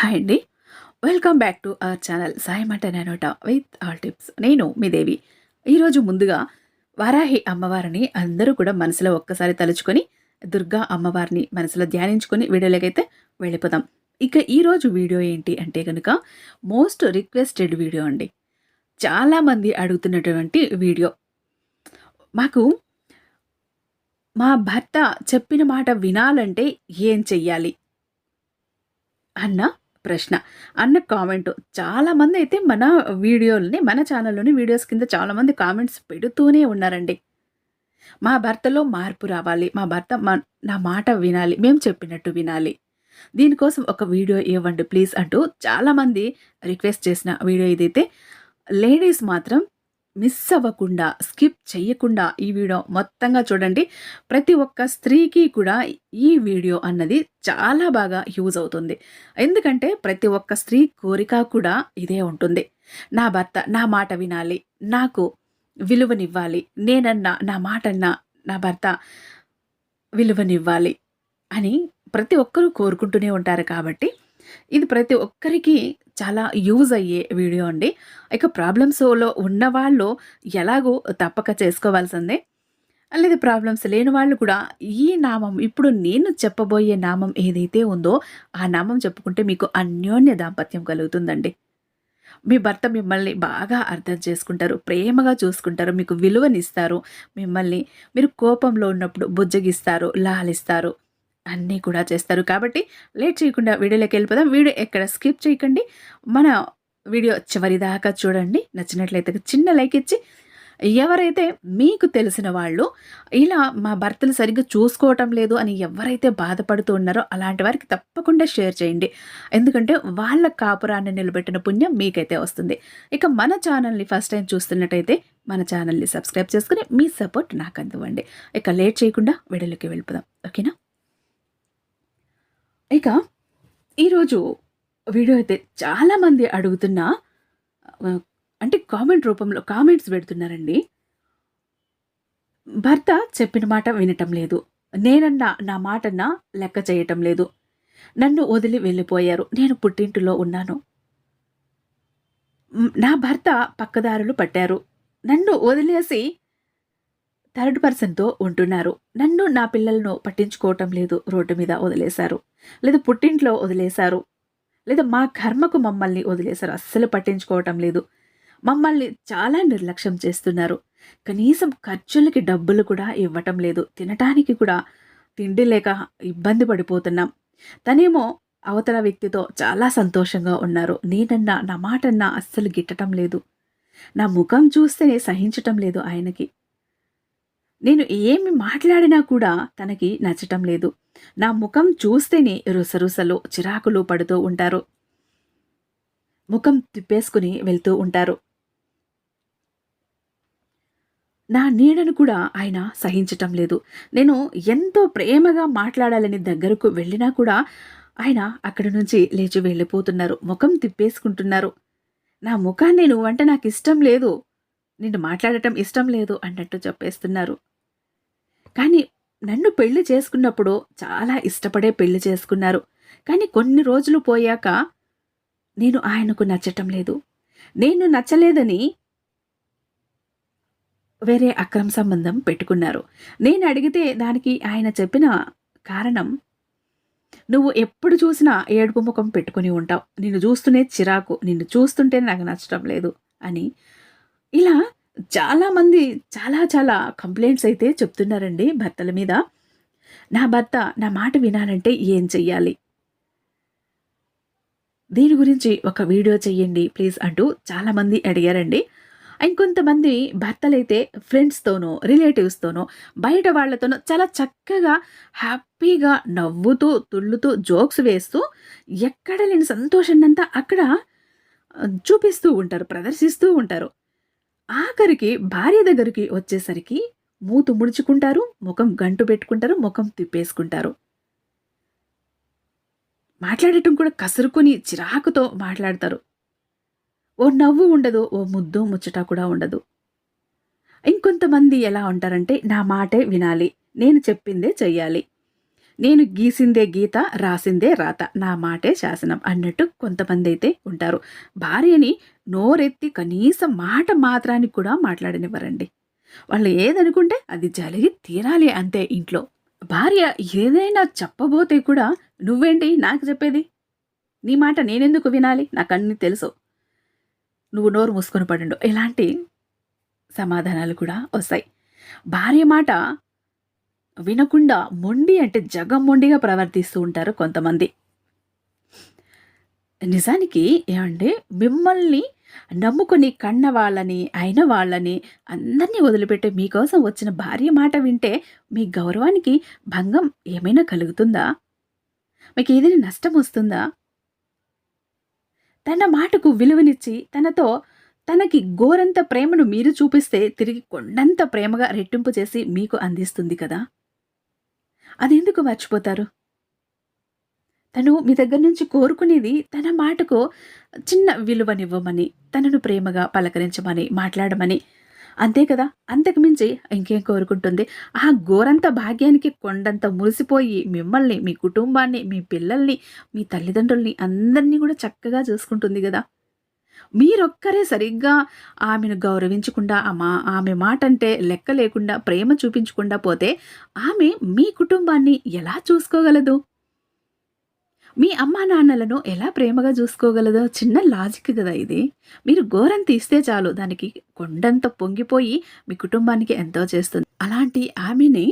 Hi అండి. Welcome back to our channel Sai మట నానోట విత్ ఆల్ టిప్స్ నేను మీ దేవి. ఈరోజు ముందుగా వారాహి అమ్మవారిని అందరూ కూడా మనసులో ఒక్కసారి తలుచుకొని దుర్గా అమ్మవారిని మనసులో ధ్యానించుకొని వీడియోలోకైతే వెళ్ళిపోదాం. ఇక ఈరోజు వీడియో ఏంటి అంటే కనుక మోస్ట్ రిక్వెస్టెడ్ వీడియో అండి. చాలామంది అడుగుతున్నటువంటి వీడియో. మాకు మా భర్త చెప్పిన మాట వినాలంటే ఏం చెయ్యాలి? అన్న ప్రశ్న అన్న కామెంట్. చాలామంది అయితే మన వీడియోలని మన ఛానల్లోని వీడియోస్ కింద చాలామంది కామెంట్స్ పెడుతూనే ఉన్నారండి. మా భర్తలో మార్పు రావాలి. మా భర్త మా నా మాట వినాలి. మేము చెప్పినట్టు వినాలి. దీనికోసం ఒక వీడియో ఇవ్వండి ప్లీజ్ అంటూ చాలామంది రిక్వెస్ట్ చేసిన వీడియో ఇదైతే. లేడీస్ మాత్రం మిస్ అవ్వకుండా స్కిప్ చేయకుండా ఈ వీడియో మొత్తంగా చూడండి. ప్రతి ఒక్క స్త్రీకి కూడా ఈ వీడియో అన్నది చాలా బాగా యూజ్ అవుతుంది. ఎందుకంటే ప్రతి ఒక్క స్త్రీ కోరిక కూడా ఇదే ఉంటుంది. నా భర్త నా మాట వినాలి నాకు విలువనివ్వాలి నేనన్నా నా మాటన్నా నా భర్త విలువనివ్వాలి అని ప్రతి ఒక్కరూ కోరుకుంటూనే ఉంటారు కాబట్టి ఇది ప్రతి ఒక్కరికి చాలా యూజ్ అయ్యే వీడియో అండి. ఇక ప్రాబ్లమ్స్లో ఉన్నవాళ్ళు ఎలాగో తప్పక చేసుకోవాల్సిందే. లేదు ప్రాబ్లమ్స్ లేని వాళ్ళు కూడా ఈ నామం ఇప్పుడు నేను చెప్పబోయే నామం ఏదైతే ఉందో ఆ నామం చెప్పుకుంటే మీకు అన్యోన్య దాంపత్యం కలుగుతుందండి. మీ భర్త మిమ్మల్ని బాగా అర్థం చేసుకుంటారు ప్రేమగా చూసుకుంటారు మీకు విలువనిస్తారు. మిమ్మల్ని మీరు కోపంలో ఉన్నప్పుడు బుజ్జగిస్తారు లాలిస్తారు. అన్నీ కూడా చేస్తారు. కాబట్టి లేట్ చేయకుండా వీడియోలోకి వెళ్ళిపోదాం. వీడియో ఎక్కడ స్కిప్ చేయకండి. మన వీడియో చివరి దాకా చూడండి. నచ్చినట్లయితే చిన్న లైక్ ఇచ్చి ఎవరైతే మీకు తెలిసిన వాళ్ళు ఇలా మా భర్తలు సరిగ్గా చూసుకోవటం లేదు అని ఎవరైతే బాధపడుతూ ఉన్నారో అలాంటి వారికి తప్పకుండా షేర్ చేయండి. ఎందుకంటే వాళ్ళ కాపురాన్ని నిలబెట్టిన పుణ్యం మీకైతే వస్తుంది. ఇక మన ఛానల్ని ఫస్ట్ టైం చూస్తున్నట్టయితే మన ఛానల్ని సబ్స్క్రైబ్ చేసుకుని మీ సపోర్ట్ నాకు అందివ్వండి. ఇక లేట్ చేయకుండా వీడియోలోకి వెళ్ళిపోదాం. ఓకేనా? ఇక ఈరోజు వీడియో అయితే చాలామంది అడుగుతున్న అంటే కామెంట్ రూపంలో కామెంట్స్ పెడుతున్నారండి. భర్త చెప్పిన మాట వినటం లేదు. నేనన్నా నా మాటన్నా లెక్క చేయటం లేదు. నన్ను వదిలి వెళ్ళిపోయారు. నేను పుట్టింటిలో ఉన్నాను. నా భర్త పక్కదారులు పట్టారు. నన్ను వదిలేసి థర్డ్ పర్సన్తో ఉంటున్నారు. నన్ను నా పిల్లలను పట్టించుకోవటం లేదు. రోడ్డు మీద వదిలేశారు. లేదా పుట్టింట్లో వదిలేశారు. లేదా మా కర్మకు మమ్మల్ని వదిలేశారు. అస్సలు పట్టించుకోవటం లేదు. మమ్మల్ని చాలా నిర్లక్ష్యం చేస్తున్నారు. కనీసం ఖర్చులకి డబ్బులు కూడా ఇవ్వటం లేదు. తినటానికి కూడా తిండి లేక ఇబ్బంది పడిపోతున్నాం. తనేమో అవతల వ్యక్తితో చాలా సంతోషంగా ఉన్నారు. నేనన్నా నా మాటన్నా అస్సలు గిట్టటం లేదు. నా ముఖం చూస్తేనే సహించటం లేదు ఆయనకి. నేను ఏమి మాట్లాడినా కూడా తనకి నచ్చటం లేదు. నా ముఖం చూస్తేనే రుసరుసలు చిరాకులు పడుతూ ఉంటారు. ముఖం తిప్పేసుకుని వెళ్తూ ఉంటారు. నా నీడను కూడా ఆయన సహించటం లేదు. నేను ఎంతో ప్రేమగా మాట్లాడాలని దగ్గరకు వెళ్ళినా కూడా ఆయన అక్కడి నుంచి లేచి వెళ్ళిపోతున్నారు. ముఖం తిప్పేసుకుంటున్నారు. నా ముఖాన్ని నువ్వంటే నాకు ఇష్టం లేదు. నిన్ను మాట్లాడటం ఇష్టం లేదు అన్నట్టు చెప్పేస్తున్నారు. కానీ నన్ను పెళ్ళి చేసుకున్నప్పుడు చాలా ఇష్టపడే పెళ్ళి చేసుకున్నారు. కానీ కొన్ని రోజులు పోయాక నేను ఆయనకు నచ్చటం లేదు. నేను నచ్చలేదని వేరే అక్రమ సంబంధం పెట్టుకున్నారు. నేను అడిగితే దానికి ఆయన చెప్పిన కారణం నువ్వు ఎప్పుడు చూసినా ఏడుపు ముఖం పెట్టుకుని ఉంటావు. నిన్ను చూస్తూనే చిరాకు. నిన్ను చూస్తుంటే నాకు నచ్చటం లేదు అని ఇలా చాలామంది చాలా చాలా కంప్లైంట్స్ అయితే చెప్తున్నారండి భర్తల మీద. నా భర్త నా మాట వినాలంటే ఏం చెయ్యాలి? దీని గురించి ఒక వీడియో చెయ్యండి ప్లీజ్ అంటూ చాలామంది అడిగారండి. ఇంకొంతమంది భర్తలైతే ఫ్రెండ్స్తోనో రిలేటివ్స్తోనో బయట వాళ్ళతోనో చాలా చక్కగా హ్యాపీగా నవ్వుతూ తుళ్ళుతూ జోక్స్ వేస్తూ ఎక్కడ లేని సంతోషాన్నంతా అక్కడ చూపిస్తూ ఉంటారు ప్రదర్శిస్తూ ఉంటారు. ఆఖరికి భార్య దగ్గరికి వచ్చేసరికి మూతు ముడుచుకుంటారు ముఖం గంటు పెట్టుకుంటారు ముఖం తిప్పేసుకుంటారు. మాట్లాడటం కూడా కసురుకొని చిరాకుతో మాట్లాడతారు. ఓ నవ్వు ఉండదు ఓ ముద్దు ముచ్చట కూడా ఉండదు. ఇంకొంతమంది ఎలా ఉంటారంటే నా మాటే వినాలి నేను చెప్పిందే చెయ్యాలి. నేను గీసిందే గీత రాసిందే రాత నా మాటే శాసనం అన్నట్టు కొంతమంది అయితే ఉంటారు. భార్యని నోరెత్తి కనీసం మాట మాత్రానికి కూడా మాట్లాడనివ్వరండి. వాళ్ళు ఏదనుకుంటే అది జరిగి తీరాలి అంతే ఇంట్లో. భార్య ఏదైనా చెప్పబోతే కూడా నువ్వేంటి నాకు చెప్పేది? నీ మాట నేనెందుకు వినాలి? నాకు అన్ని తెలుసు. నువ్వు నోరు మూసుకొని పడండు. ఇలాంటి సమాధానాలు కూడా వస్తాయి. భార్య మాట వినకుండా మొండి అంటే జగం మొండిగా ప్రవర్తిస్తూ ఉంటారు కొంతమంది. నిజానికి ఏమంటే మిమ్మల్ని నమ్ముకుని కన్న వాళ్ళని అయిన వాళ్ళని అందరినీ వదిలిపెట్టి మీకోసం వచ్చిన భార్య మాట వింటే మీ గౌరవానికి భంగం ఏమైనా కలుగుతుందా? మీకు ఏదైనా నష్టం వస్తుందా? తన మాటకు విలువనిచ్చి తనతో తనకి గోరంత ప్రేమను మీరు చూపిస్తే తిరిగి కొండంత ప్రేమగా రెట్టింపు చేసి మీకు అందిస్తుంది కదా? అదెందుకు మర్చిపోతారు? తను మీ దగ్గర నుంచి కోరుకునేది తన మాటకు చిన్న విలువనివ్వమని తనను ప్రేమగా పలకరించమని మాట్లాడమని. అంతే కదా? అంతకు మించి ఇంకేం కోరుకుంటుంది? ఆ ఘోరంత భాగ్యానికి కొండంత మురిసిపోయి మిమ్మల్ని మీ కుటుంబాన్ని మీ పిల్లల్ని మీ తల్లిదండ్రుల్ని అందరినీ కూడా చక్కగా చూసుకుంటుంది కదా? మీరొక్కరే సరిగ్గా ఆమెను గౌరవించకుండా మా ఆమె మాట అంటే లెక్క లేకుండా ప్రేమ చూపించకుండా పోతే ఆమె మీ కుటుంబాన్ని ఎలా చూసుకోగలదు? మీ అమ్మా నాన్నలను ఎలా ప్రేమగా చూసుకోగలదో చిన్న లాజిక్ కదా ఇది. మీరు ఘోరం తీస్తే చాలు దానికి కొండంత పొంగిపోయి మీ కుటుంబానికి ఎంతో చేస్తుంది. అలాంటి ఆమెని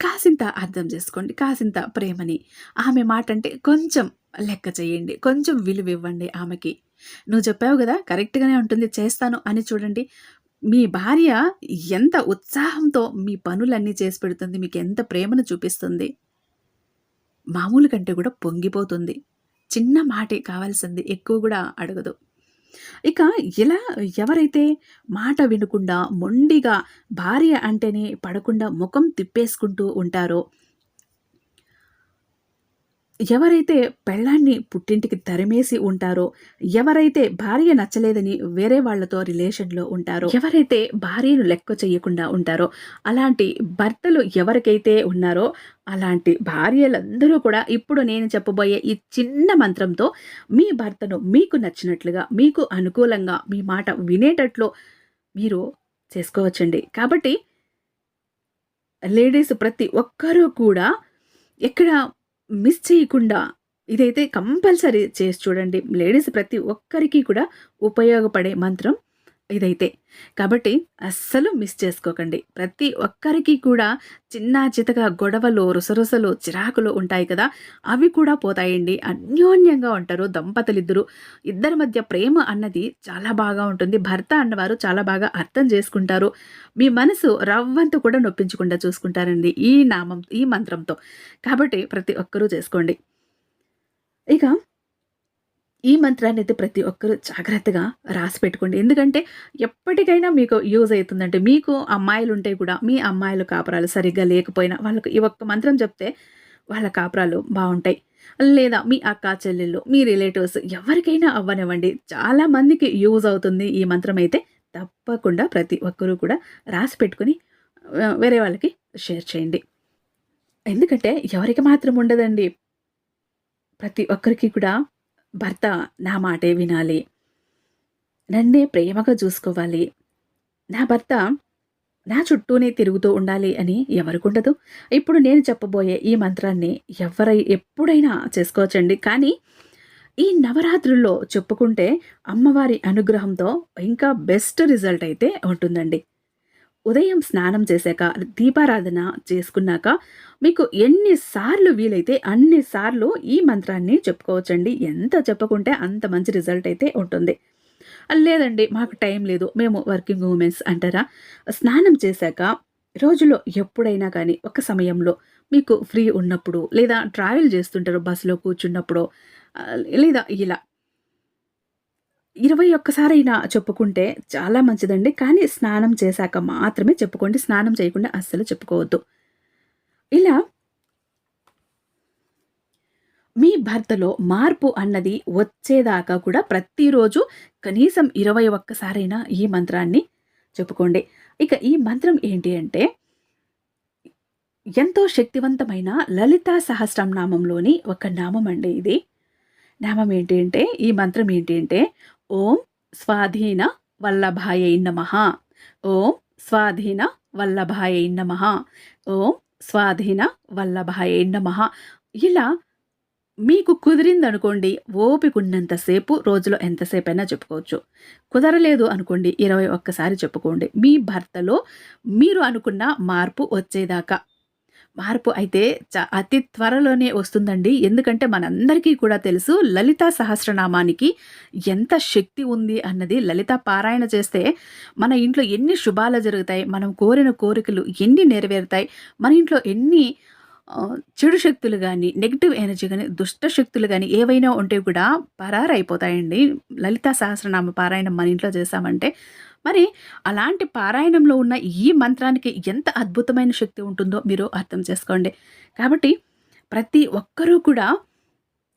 కాసింత అర్థం చేసుకోండి కాసింత ప్రేమని. ఆమె మాట అంటే కొంచెం లెక్క చేయండి కొంచెం విలువ ఇవ్వండి ఆమెకి. నువ్వు చెప్పావు కదా కరెక్ట్గానే ఉంటుంది చేస్తాను అని చూడండి. మీ భార్య ఎంత ఉత్సాహంతో మీ పనులన్నీ చేసి పెడుతుంది మీకు ఎంత ప్రేమను చూపిస్తుంది. మామూలు కంటే కూడా పొంగిపోతుంది. చిన్న మాటే కావాల్సింది ఎక్కువ కూడా అడగదు. ఇక ఇలా ఎవరైతే మాట వినకుండా మొండిగా భార్య అంటేనే పడకుండా ముఖం తిప్పేసుకుంటూ ఉంటారో ఎవరైతే పెళ్ళాన్ని పుట్టింటికి తరిమేసి ఉంటారో ఎవరైతే భార్య నచ్చలేదని వేరే వాళ్ళతో రిలేషన్లో ఉంటారో ఎవరైతే భార్యను లెక్క చేయకుండా ఉంటారో అలాంటి భర్తలు ఎవరికైతే ఉన్నారో అలాంటి భార్యలందరూ కూడా ఇప్పుడు నేను చెప్పబోయే ఈ చిన్న మంత్రంతో మీ భర్తను మీకు నచ్చినట్లుగా మీకు అనుకూలంగా మీ మాట వినేటట్లు మీరు చేసుకోవచ్చండి. కాబట్టి లేడీస్ ప్రతి ఒక్కరూ కూడా ఎక్కడ మిస్ చేయకుండా ఇదైతే కంపల్సరీ చేసి చూడండి. లేడీస్ ప్రతి ఒక్కరికి కూడా ఉపయోగపడే మంత్రం ఇదైతే. కాబట్టి అస్సలు మిస్ చేసుకోకండి. ప్రతి ఒక్కరికి కూడా చిన్న చితక గొడవలు రుసరుసలు చిరాకులు ఉంటాయి కదా అవి కూడా పోతాయండి. అన్యోన్యంగా ఉంటారు దంపతులిద్దరు. ఇద్దరి మధ్య ప్రేమ అన్నది చాలా బాగా ఉంటుంది. భర్త అన్నవారు చాలా బాగా అర్థం చేసుకుంటారు. మీ మనసు రవ్వంత కూడా నొప్పించకుండా చూసుకుంటారండి ఈ నామం ఈ మంత్రంతో. కాబట్టి ప్రతి ఒక్కరూ చేసుకోండి. ఇక ఈ మంత్రాన్ని అయితే ప్రతి ఒక్కరూ జాగ్రత్తగా రాసి పెట్టుకోండి. ఎందుకంటే ఎప్పటికైనా మీకు యూజ్ అవుతుందంటే మీకు అమ్మాయిలు ఉంటే కూడా మీ అమ్మాయిల కాపురాలు సరిగ్గా లేకపోయినా వాళ్ళకు ఈ ఒక్క మంత్రం చెప్తే వాళ్ళ కాపురాలు బాగుంటాయి. లేదా మీ అక్క చెల్లెళ్ళు మీ రిలేటివ్స్ ఎవరికైనా అవ్వనివ్వండి. చాలా మందికి యూజ్ అవుతుంది ఈ మంత్రం అయితే. తప్పకుండా ప్రతి ఒక్కరూ కూడా రాసి పెట్టుకుని వేరే వాళ్ళకి షేర్ చేయండి. ఎందుకంటే ఎవరికి మాత్రం ఉండదండి. ప్రతి ఒక్కరికి కూడా భర్త నా మాటే వినాలి. నన్నే ప్రేమగా చూసుకోవాలి. నా భర్త నా చుట్టూనే తిరుగుతూ ఉండాలి అని ఎవరికుండదు. ఇప్పుడు నేను చెప్పబోయే ఈ మంత్రాన్ని ఎవరై ఎప్పుడైనా చేసుకోవచ్చండి. కానీ ఈ నవరాత్రుల్లో చెప్పుకుంటే అమ్మవారి అనుగ్రహంతో ఇంకా బెస్ట్ రిజల్ట్ అయితే ఉంటుందండి. ఉదయం స్నానం చేశాక దీపారాధన చేసుకున్నాక మీకు ఎన్నిసార్లు వీలైతే అన్నిసార్లు ఈ మంత్రాన్ని చెప్పుకోవచ్చండి. ఎంత చెప్పుకుంటే అంత మంచి రిజల్ట్ అయితే ఉంటుంది. లేదండి మాకు టైం లేదు. మేము వర్కింగ్ ఉమెన్స్ అంటారా? స్నానం చేశాక రోజులో ఎప్పుడైనా కానీ ఒక సమయంలో మీకు ఫ్రీ ఉన్నప్పుడు లేదా ట్రావెల్ చేస్తుంటారు బస్సులో కూర్చున్నప్పుడు లేదా ఇలా ఇరవై ఒక్కసారైనా చెప్పుకుంటే చాలా మంచిదండి. కానీ స్నానం చేశాక మాత్రమే చెప్పుకోండి. స్నానం చేయకుండా అస్సలు చెప్పుకోవద్దు. ఇలా మీ భర్తలో మార్పు అన్నది వచ్చేదాకా కూడా ప్రతిరోజు కనీసం ఇరవై ఒక్కసారైనా ఈ మంత్రాన్ని చెప్పుకోండి. ఇక ఈ మంత్రం ఏంటి అంటే ఎంతో శక్తివంతమైన లలితా సహస్రం నామంలోని ఒక నామం అండి ఇది. నామం ఏంటి అంటే ఈ మంత్రం ఏంటి అంటే ఓం స్వాధీన వల్లభాయ నమ. ఓం స్వాధీన వల్లభాయ నమ. ఓం స్వాధీన వల్లభాయ నమ. ఇలా మీకు కుదిరిందనుకోండి ఓపిక ఉన్నంతసేపు రోజులో ఎంతసేపు అయినా చెప్పుకోవచ్చు. కుదరలేదు అనుకోండి ఇరవై ఒక్కసారి చెప్పుకోండి. మీ భర్తలో మీరు అనుకున్న మార్పు వచ్చేదాకా మార్పు అయితే చ అతి త్వరలోనే వస్తుందండి. ఎందుకంటే మనందరికీ కూడా తెలుసు లలితా సహస్రనామానికి ఎంత శక్తి ఉంది అన్నది లలిత పారాయణ చేస్తే మన ఇంట్లో ఎన్ని శుభాలు జరుగుతాయి మనం కోరిన కోరికలు ఎన్ని నెరవేరుతాయి మన ఇంట్లో ఎన్ని చెడు శక్తులు కానీ నెగిటివ్ ఎనర్జీ కానీ దుష్ట శక్తులు కానీ ఏవైనా ఉంటే కూడా పరారైపోతాయండి. లలితా సహస్రనామ పారాయణం మన ఇంట్లో చేశామంటే. మరి అలాంటి పారాయణంలో ఉన్న ఈ మంత్రానికి ఎంత అద్భుతమైన శక్తి ఉంటుందో మీరు అర్థం చేసుకోండి. కాబట్టి ప్రతి ఒక్కరూ కూడా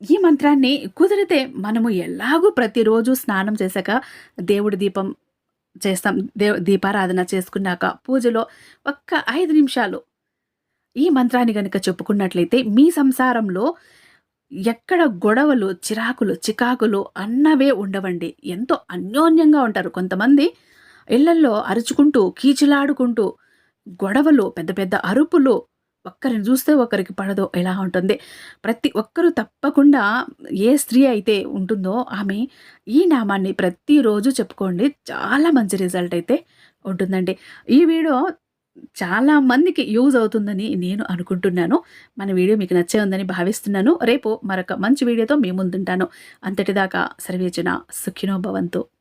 ఈ మంత్రాన్ని కుదిరితే మనము ఎలాగూ ప్రతిరోజు స్నానం చేశాక దేవుడి దీపం చేస్తాం. దే దీపారాధన చేసుకున్నాక పూజలో ఒక్క ఐదు నిమిషాలు ఈ మంత్రాన్ని గనుక చెప్పుకున్నట్లయితే మీ సంసారంలో ఎక్కడ గొడవలు, చిరాకులు, చికాకులు అన్నవే ఉండవండి. ఎంతో అన్యోన్యంగా ఉంటారు. కొంతమంది ఇళ్ళల్లో అరుచుకుంటూ, కీచులాడుకుంటూ, గొడవలు, పెద్ద పెద్ద అరుపులు, ఒక్కరిని చూస్తే ఒకరికి పడదు ఎలా ఉంటుంది. ప్రతి ఒక్కరూ తప్పకుండా ఏ స్త్రీ అయితే ఉంటుందో ఆమె ఈ నామాన్ని ప్రతిరోజు చెప్పుకోండి. చాలా మంచి రిజల్ట్ అయితే ఉంటుందండి. ఈ వీడియో చాలా మందికి యూజ్ అవుతుందని నేను అనుకుంటున్నాను. మన వీడియో మీకు నచ్చే ఉందని భావిస్తున్నాను. రేపు మరొక మంచి వీడియోతో మీ ముందుంటాను. అంతటిదాకా సర్వేచన సుఖినో భవంతు.